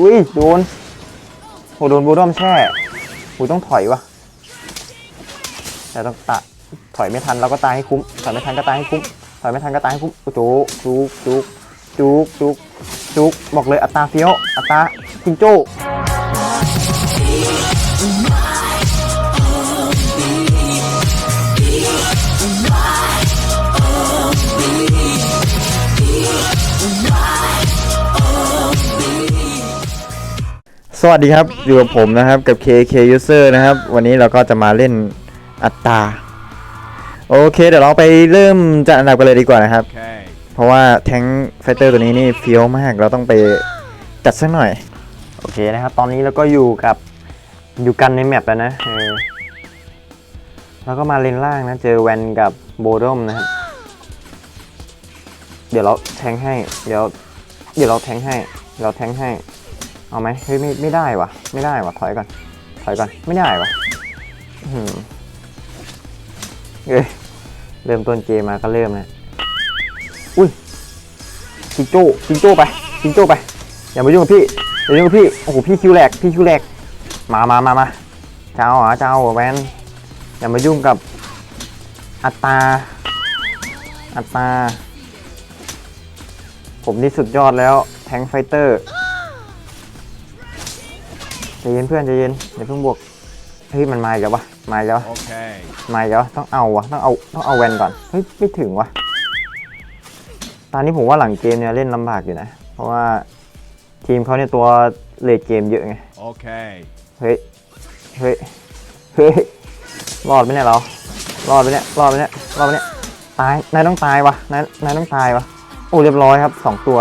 อุ้ยโดนโหโดนบูดอมแช่หูต้องถอยวะแต่ต้องตะถอยไม่ทันเราก็ตายให้คุ้ม ถอยไม่ทันก็ตายให้คุ้ม ถอยไม่ทันก็ตายให้คุ้มโอ้โหจุกจุกจุกจุกจุกบอกเลยอัตราเฟี้ยวอัตราจิงโจ้ สวัสดีครับ อยู่กับผมนะครับกับ KK User นะครับ วันนี้เราก็จะมาเล่นอัตราโอเค เดี๋ยวเราไปเริ่มจัดอันดับกันเลยดีกว่านะครับ Okay. เพราะว่าแทงไฟเตอร์ตัวนี้นี่เฟี้ยวมาก เราต้องไปจัดสักหน่อย โอเคนะครับ ตอนนี้เราก็อยู่กับอยู่กันในแมปแล้วนะเออแล้วก็มาเลนล่างนะ เจอแวนกับโบดอมนะครับ เดี๋ยวเราแทงให้ เดี๋ยว เดี๋ยวเราแทงให้เดี๋ยวเราแทงให้ เอาไหมเฮ้ยไม่ไม่ได้วะไม่ได้วะถอยก่อนถอยก่อนไม่ได้วะเอ้ยเริ่มต้นเกมมาก็เริ่มแล้วอุ้ยจิงโจ้จิงโจ้ไปจิงโจ้ไปอย่ามายุ่งกับพี่อย่ายุ่งกับพี่โอ้โหพี่คิวแหลกพี่คิวแหลกมามามามาเจ้าเหรอเจ้าเหรอแวนอย่ามายุ่งกับอัตตาอัตตาผมนี่สุดยอดแล้วแทงไฟเตอร์ ใจเย็นเพื่อนใจเย็นเดี๋ยวเพิ่งบวกเฮ้ยมันมาอีกแล้ววะมาอีกแล้ววะ Okay. มาอีกแล้ววะต้องเอาวะต้องเอาต้องเอาแวนก่อนเฮ้ยไม่ถึงวะตอนนี้ผมว่าหลังเกมเนี่ยเล่นลำบากอยู่นะ เพราะว่าทีมเขาเนี่ยตัวเลดเกมเยอะไง Okay. เฮ้ยเฮ้ยเฮ้ยรอดไหมเนี่ยเรารอดไหมเนี่ยรอดไหมเนี่ยรอดไหมเนี่ยตายนายต้องตายวะนายนายต้องตายวะโอ้เรียบร้อยครับสองตัว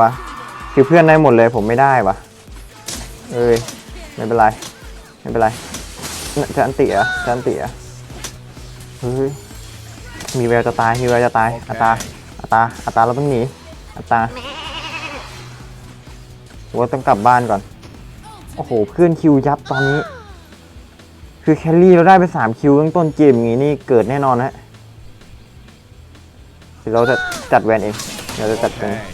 คือเพื่อนได้หมดเลยผมไม่ได้วะเอ้ย ไม่เป็นไร ไม่เป็นไรน่ะจะอันติเหรอะจะอันติเหรอะเฮ้ย มีแววจะตาย มีแววจะตาย อัตรา อัตรา อัตราเราต้องหนี อัตราผมว่าต้องกลับบ้านก่อน โอ้โห เพื่อนคิวยับตอนนี้ คือแคลรี่เราได้ไป3คิวตั้งต้นเกมอย่างงี้นี่เกิดแน่นอนนะเดี๋ยวเราจะจัดแวนเอง เราจะจัดแวน Okay.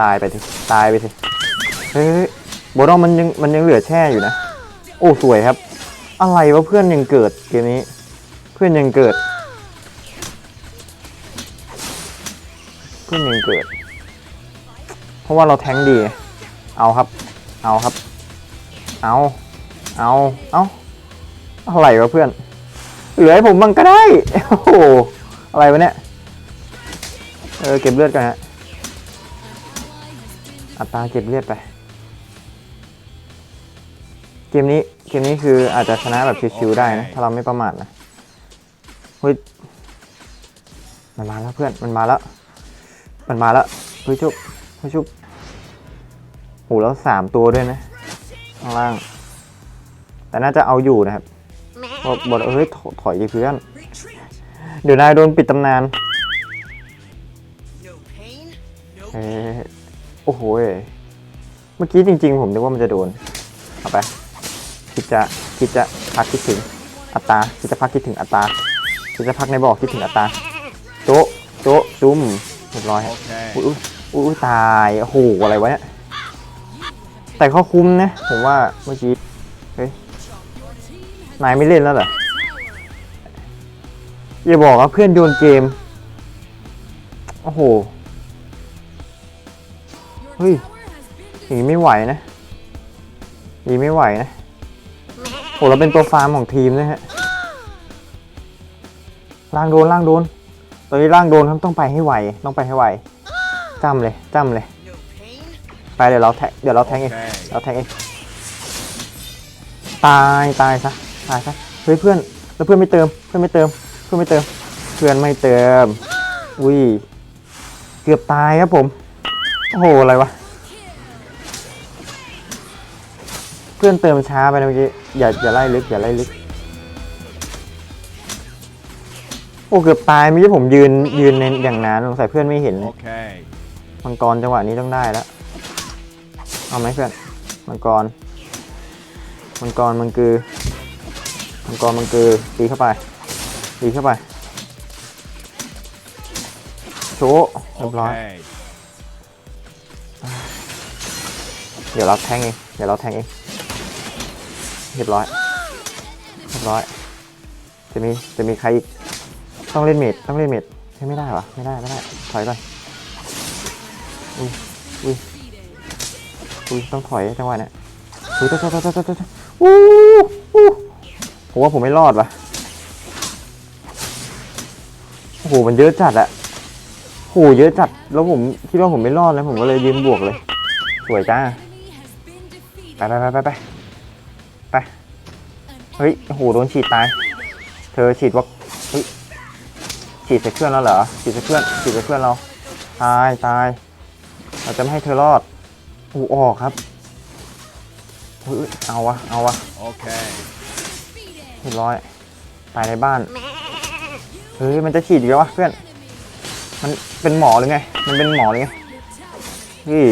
ตายไปสิ ตายไปสิ เฮ้ยโบอมมันยังมันยังเหลือแช่อยู่นะ โอ้สวยครับ อะไรวะเพื่อนยังเกิดเกมนี้ เพื่อนยังเกิด เพื่อนยังเกิด เพราะว่าเราแทงดี เอาครับ เอาครับ เอา เอาเอาอะไรวะเพื่อน เหลือให้ผมบ้างก็ได้ โอ้โห อะไรวะเนี่ย เออเก็บเลือดกันฮะ อัตราเก็บเลือดไป เกมนี้เกมนี้คืออาจจะชนะแบบชิวๆได้นะถ้าเราไม่ประมาทนะเฮ้ยมันมาแล้วเพื่อนมันมาแล้ว มันมาแล้วเฮ้ยชุบเฮ้ยชุบโหแล้วสามตัวด้วยนะข้างล่าง แต่น่าจะเอาอยู่นะครับบอกบอกเฮ้ยถถอยดิเพื่อนเดี๋ยวนายโดนปิดตำนาน No pain, no เอ้ยโอ้โหเอ้ยเมื่อกี้จริง ๆ ผมนึกว่ามันจะโดน เอาไป คิดจะคิดจะพักคิดถึงอัตราคิดจะพักคิดถึงอัตราคิดจะพักในบอกคิดถึงอัตราโต๊ะโต๊ะจุ้มเรียบร้อยฮะ Okay. อุ้ยอุ้ยอุ้ยตายโอ้โหอะไรวะเนี่ยแต่เขาคุ้มนะผมว่าเมื่อกี้เฮ้ยนายไม่เล่นแล้วเหรออย่าบอกว่าเพื่อนโยนเกม โอ้โห เฮ้ยอย่างนี้ไม่ไหวนะอย่างนี้ไม่ไหวนะ โหเราเป็นตัวฟาร์มของทีมนะฮะล่างโดนล่างโดน ตอนนี้ล่างโดนครับต้องไปให้ไวต้องไปให้ไวจ้ำเลยจ้ำเลย no pain. ไปเดี๋ยวเราแทงเดี๋ยวเราแทงเอง Okay. เราแทงเองตายตายซะตายซะเฮ้ยเพื่อนแล้วเพื่อนไม่เติมเพื่อนไม่เติม เพื่อนไม่เติม เพื่อนไม่เติมอุ้ยเกือบตายครับผมโอ้โหอะไรวะ เพื่อนเติมช้าไปนะเมื่อกี้อย่าอย่าไล่ลึกอย่าไล่ลึก โอ้เกือบตายเมื่อกี้ผมยืนยืนในอย่างนั้นสงสัยเพื่อนไม่เห็นเลย Okay. มังกรจังหวะนี้ต้องได้แล้วเอาไหมเพื่อนมังกรมังกรมังกือมังกรมังกือตีเข้าไปตีเข้าไปโชว์เรียบร้อย Okay. เดี๋ยวเราแทงเองเดี๋ยวเราแทงเอง เรียบร้อยเรียบร้อย จะมีจะมีใครอีกต้องเล่นเมดต้องเล่นเมดใช่ไม่ได้วะไม่ได้ไม่ได้ถอยก่อนอุ้ยอุ้ยอุ้ยต้องถอยจังหวะเนี้ยอุ้ยตายตายตายตายตายตายอู้อู้ผมว่าผมไม่รอดว่ะโอ้โหมันเยอะจัดอะโอ้โหเยอะจัดแล้วผมคิดว่าผมไม่รอดแล้วผมก็เลยยืนบวกเลย สวยจ้าไปไปไปไปไป เฮ้ยโอ้โหโดนฉีดตาย เธอฉีดวัคเฮ้ยฉีดใส่เพื่อนเราเหรอ ฉีดใส่เพื่อนฉีดใส่เพื่อนเรา ตายตาย เราจะไม่ให้เธอรอดอูออกครับเฮ้ยเอาวะ เอาวะ Okay. เรียบร้อย ตายในบ้าน เฮ้ย มันจะฉีดอีกแล้ววะเพื่อน มันเป็นหมอหรือไง มันเป็นหมอหรือไงเฮ้ย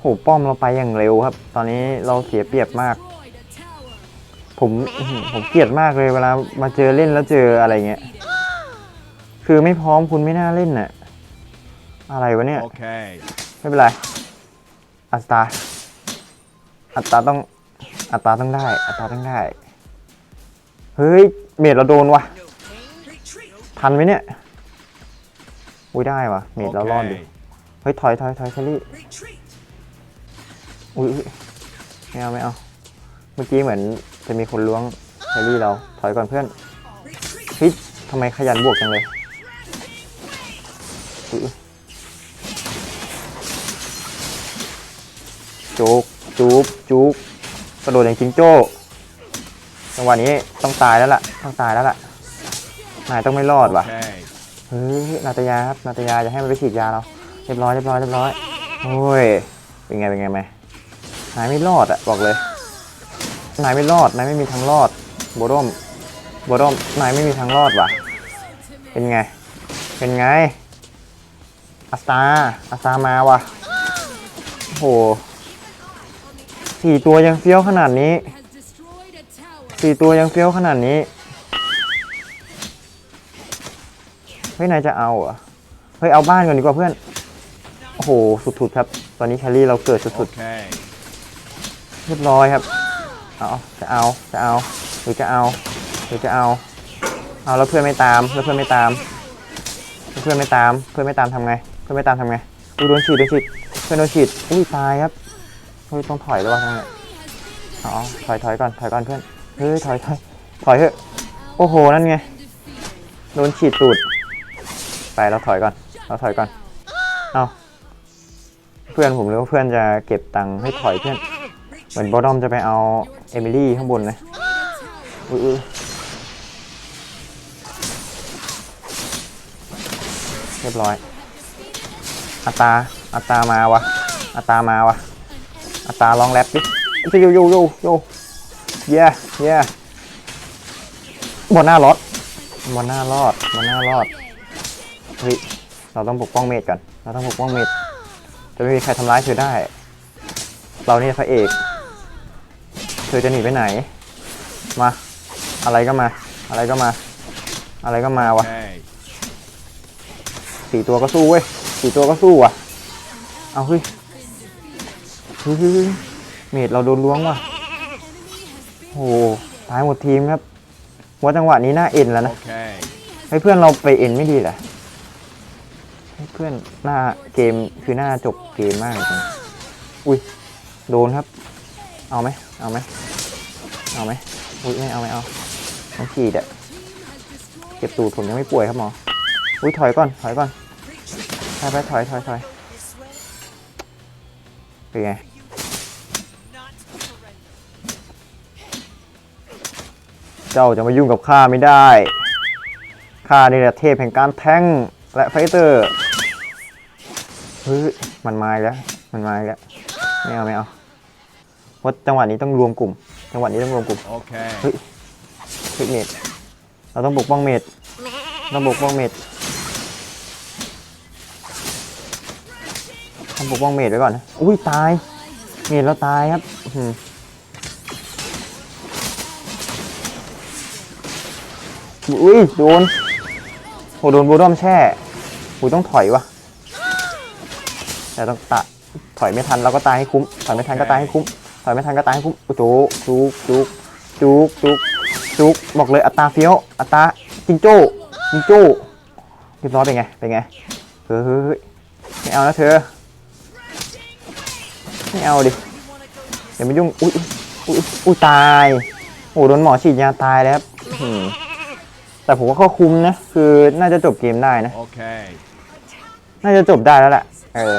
โหป้อมเราไปอย่างเร็วครับ ตอนนี้เราเสียเปรียบมาก ผมอื้อหือผมเกลียดมากเลยเวลามาเจอเล่นแล้วเจออะไรเงี้ย คือไม่พร้อมคุณไม่น่าเล่นน่ะ อะไรวะเนี่ย Okay. ไม่เป็นไร อัตราอัตราต้อง อัตราต้องได้ อัตราต้องได้ เฮ้ย เมดเราโดนว่ะ No pain. Retreat. ทันไหมเนี่ย อุ้ยได้ว่ะ เมดเรารอดอยู่ Okay. เฮ้ยถอยถอยถอยเชอรี่ Retreat. อุ้ยอุ๊ยไม่เอาไม่เอา เมื่อกี้เหมือน จะมีคนล้วงเชอรี่เรา ถอยก่อนเพื่อน Retreat. เฮ้ยทำไมขยันบวกจังเลยอุ๊ยอุ๊ยจุกจุกจุกกระโดดอย่างจิงโจ้จังหวะนี้ต้องตายแล้วล่ะ ต้องตายแล้วล่ะนายต้องไม่รอดว่ะ Okay. เฮ้ยนาตยาครับนาตยาจะให้มันไปฉีดยาเราเรียบร้อยเรียบร้อยเรียบร้อยโอ้ยเป็นไงเป็นไงไหมนายไม่รอดอะบอกเลย นายไม่รอด นายไม่มีทางรอดโบรมโบรมนายไม่มีทางรอดว่ะ เป็นไง เป็นไงอัสตาอัสตามาว่ะโอ้โหสี่ตัวยังเฟี้ยวขนาดนี้สี่ตัวยังเฟี้ยวขนาดนี้เฮ้ยนายจะเอาเหรอเฮ้ยเอาบ้านก่อนดีกว่าเพื่อนโอ้โหสุดๆครับ ตอนนี้แคลรี่เราเกิดสุด Okay. ๆเรียบร้อยครับ เอาจะเอาจะเอาหรือจะเอาหรือจะเอา เอาแล้วเพื่อนไม่ตามแล้วเพื่อนไม่ตาม เพื่อนไม่ตาม เพื่อนไม่ตามทำไง เพื่อนไม่ตามทำไงอุ้ยโดนฉีดโดนฉีดเพื่อนโดนฉีดอุ้ยตายครับเฮ้ยต้องถอยแล้ววะทางเนี้ยอาเอถอยถอยก่อนถอยก่อนเพื่อนเฮ้ยถอยถอยถอยเถอะโอ้โหนั่นไงโดนฉีดตูดไปเราถอยก่อนเราถอยก่อนเอาเพื่อนผมหรือว่าเพื่อนจะเก็บตังค์ให้ถอยเพื่อน เหมือนบอดอมจะไปเอา เอมิลี่ข้างบนนะอุ้ยอุ้ยเรียบร้อยอัตาอัตามาวะอัตามาวะอัตาลองแรปดิโยโยโยโยเย่เย่บนหน้ารถบนหน้ารอดบนหน้ารอดเฮ้ยเราต้องปกป้องเมดก่อนเราต้องปกป้องเมดจะไม่มีใครทำร้ายเธอได้ เรานี่พระเอก ธอจะหนีไปไหน มา อะไรก็มา อะไรก็มา อะไรก็มาวะ Okay. สี่ตัวก็สู้เว้ยสี่ตัวก็สู้ว่ะ เอาเฮ้ยเฮ้ยเฮ้ยเฮ้ยเมดเราโดนล้วงว่ะโอ้โหตายหมดทีมครับว่าจังหวะนี้น่าเอ็นแล้วนะ Okay. ให้เพื่อนเราไปเอ็นไม่ดีเหรอให้เพื่อนหน้าเกมคือหน้าจบเกมมากจริงอุ้ยโดนครับ เอาไหมเอาไหมเอาไหมอุ้ยไม่เอาไม่เอาต้องฉีดอะเก็บตูดผมยังไม่ป่วยครับหมอ อุ้ยถอยก่อนถอยก่อนไปไปถอยถอยถอยเป็นไงเจ้าจะมายุ่งกับข้าไม่ได้ข้านี่แหละเทพแห่งการแทงและไฟเตอร์เฮ้ยมันมาแล้วมันมาแล้วไม่เอาไม่เอา เพราะจังหวะนี้ต้องรวมกลุ่ม จังหวะนี้ต้องรวมกลุ่ม Okay. เทคเมดเราต้องปกป้องเมดต้องปกป้องเมดต้องปกป้องเมดไว้ก่อนนะอุ้ยตาย เมดเราตายครับอื้อหืออุ้ยโดนโหโดนบูดอมแช่อุ้ยต้องถอยวะแต่ต้องตะถอยไม่ทันเราก็ตายให้คุ้มถอยไม่ทันก็ตายให้คุ้ม ถอยไม่ทันก็ตายให้คุ้มจุกจุกจุกจุกจุกจุกบอกเลยอัตราเฟี้ยวอัตราจิงโจ้จิงโจ้เรียบร้อยเป็นไงเป็นไงเฮ้ยไม่เอานะเธอไม่เอาดิอย่ามายุ่งอุ้ยอุ้ยอุ้ยตายโอ้โดนหมอฉีดยาตายแล้วแต่ผมว่าเขาคุมนะ คือน่าจะจบเกมได้นะ Okay. น่าจะจบได้แล้วแหละเออ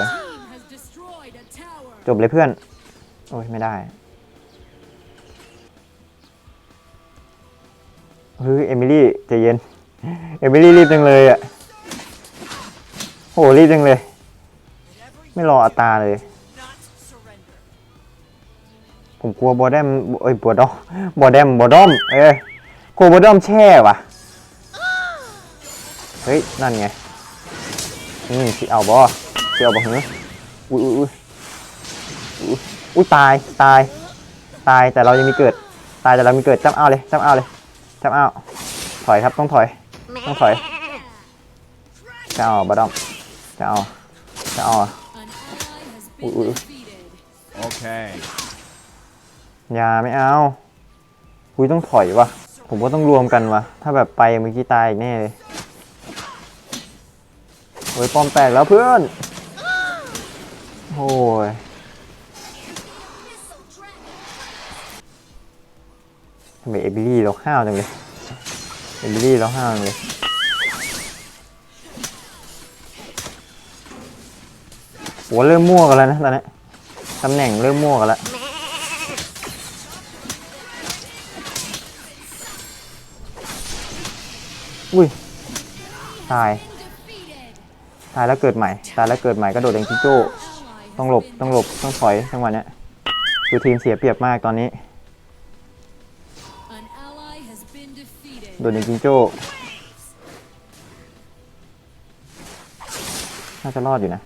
จบเลยเพื่อน อ้ย ไม่ได้เฮ้ยเอมิลี่ใจเย็น เอมิลี่รีบจังเลยอะโหรีบจังเลย ไม่รออัตราเลย ผมกลัวบอดแดมเอ้ยบอดอมบอดแดมบอดอมเอ้ยกลัวบอดอมแช่ว่ะเฮ้ย นั่นไงอืมสิเอาบอสิเอาบอหืออุ้ยอุ้ยอุ้ยอุ้ย อุ้ยตายตาย ตายแต่เรายังมีเกิด ตายแต่เรามีเกิดจำเอาเลยจำเอาเลยจำเอาถอยครับต้องถอย ต้องถอยจะเอาบอดอมจะเอาจะเอา An ally has been Ui, ui, ui. defeated. Okay. อย่าไม่เอาคุยต้องถอยวะผมว่าต้องรวมกันวะถ้าแบบไปเมื่อกี้ตายอีกแน่เลยโอ้ยป้อมแตกแล้วเพื่อนโอ้ย ทำไมเอบิลี่เราห้าวจังเลย เอบิลี่เราห้าวจังเลยโหเริ่มมั่วกันแล้วนะตอนนี้ตำแหน่งเริ่มมั่วกันแล้วอุ้ย ตาย ตายแล้วเกิดใหม่ ตายแล้วเกิดใหม่ก็โดดเองจิโจ้ ต้องหลบ ต้องหลบ ต้องถอยจังหวะเนี้ยคือทีมเสียเปรียบมากตอนนี้ โดดเองจิงโจ้น่าจะรอดอยู่นะ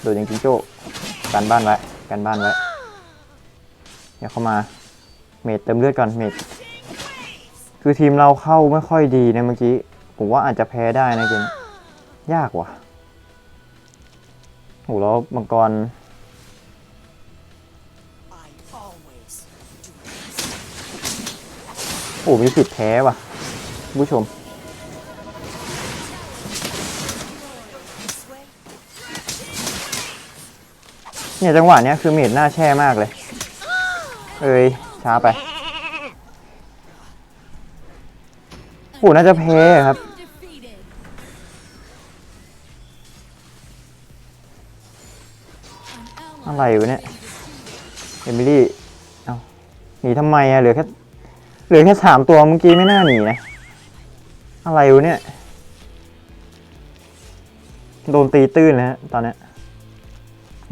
โดดเองจิงโจ้กันบ้านไว้กันบ้านไว้เดี๋ยวเข้ามา เมดเติมเลือดก่อนเมดคือทีมเราเข้าไม่ค่อยดีนะเมื่อกี้ ผมว่าอาจจะแพ้ได้นะเกมนี้ยากว่ะโหแล้วมังกร อ้มีสิทธิ์แพ้ว่ะ ผู้ชม เนี่ยจังหวะเนี้ยคือเมดหน้าแช่มากเลย เอ้ย ช้าไปโอ้น่าจะแพ้ครับ อะไร ally วะเนี่ย เอมิลี่ เอาหนีทำไมอะเหลือแค่ เหลือแค่สามตัวเมื่อกี้ไม่น่าหนีนะ อะไรวะเนี่ย โดนตีตื้นเลยฮะตอนนี้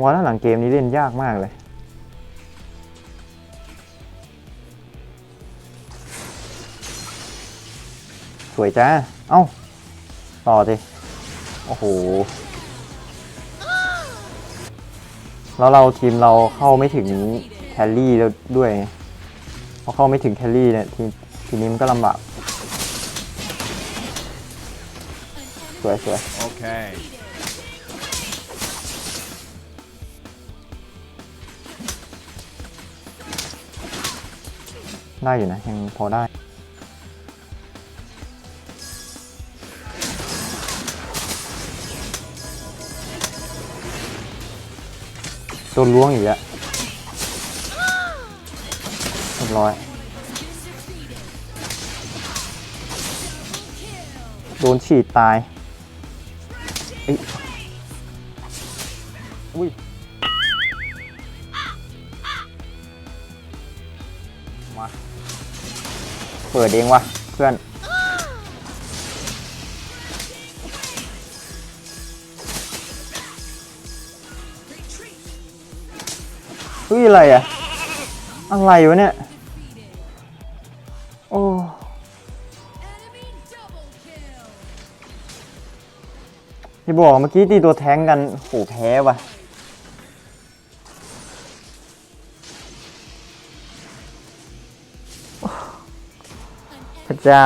ว่าแล้วหลังเกมนี้เล่นยากมากเลย สวยจ้า เอ้า ต่อสิ โอ้โห แล้วเราทีมเราเข้าไม่ถึงแคลรี่แล้วด้วย พอเข้าไม่ถึงแคลรี่เนี่ยทีทีนี้มันก็ลำบากสวยสวย Okay. ได้อยู่นะยังพอได้โดนล้วงอีกแล้วเรียบร้อย โดนฉีดตายเอ้ยอุ้ยมาเปิดเองวะเพื่อน Retreat. เฮ้ยอะไรอะอะไรวะเนี่ย ที่บอกเมื่อกี้ตีตัวแท้งกันโหแพ้ว่ะพระเจ้า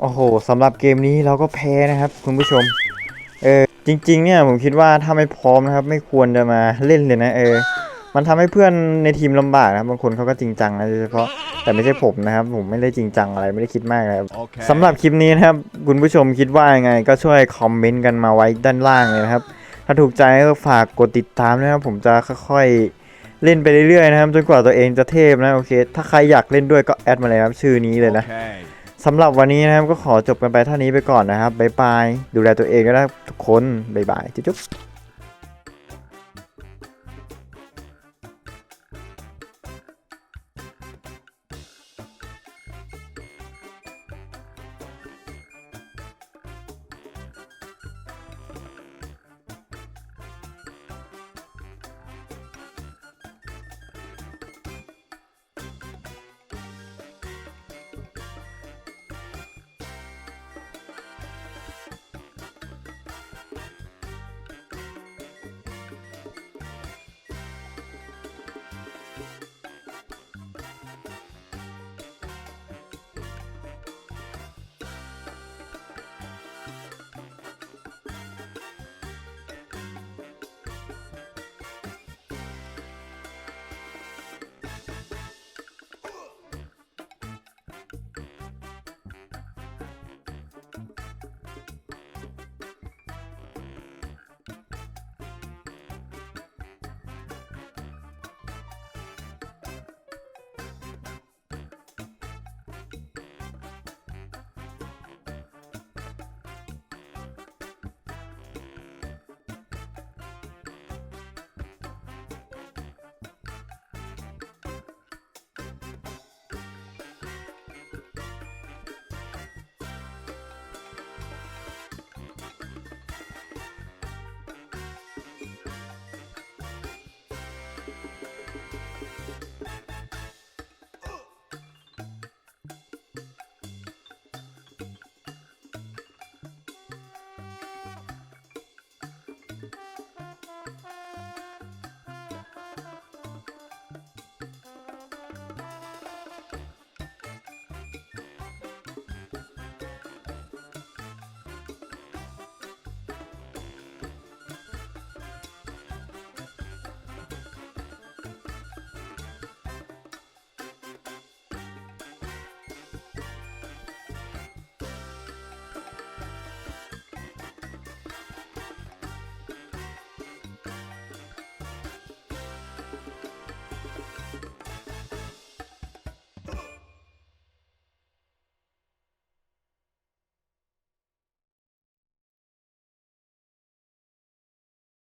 โอ้โหสำหรับเกมนี้เราก็แพ้นะครับ คุณผู้ชม เออจริง ๆ เนี่ยผมคิดว่าถ้าไม่พร้อมนะครับ ไม่ควรจะมาเล่นเลยนะ เออ มันทำให้เพื่อนในทีมลำบากนะครับบางคนเขาก็จริงจังนะโดยเฉพาะ แต่ไม่ใช่ผมนะครับ ผมไม่ได้จริงจังอะไรไม่ได้คิดมากเลยครับ Okay. สำหรับคลิปนี้นะครับ คุณผู้ชมคิดว่ายังไง ก็ช่วยคอมเมนต์กันมาไว้ด้านล่างเลยนะครับ ถ้าถูกใจก็ฝากกดติดตามนะครับ ผมจะค่อยๆเล่นไปเรื่อยๆนะครับ จนกว่าตัวเองจะเทพนะโอเค ถ้าใครอยากเล่นด้วยก็แอดมาเลยครับ ชื่อนี้เลยนะ Okay. สำหรับวันนี้นะครับก็ขอจบกันไปเท่านี้ไปก่อนนะครับบ๊ายบายดูแลตัวเองก็ได้ทุกคนบ๊ายบายจุ๊บๆ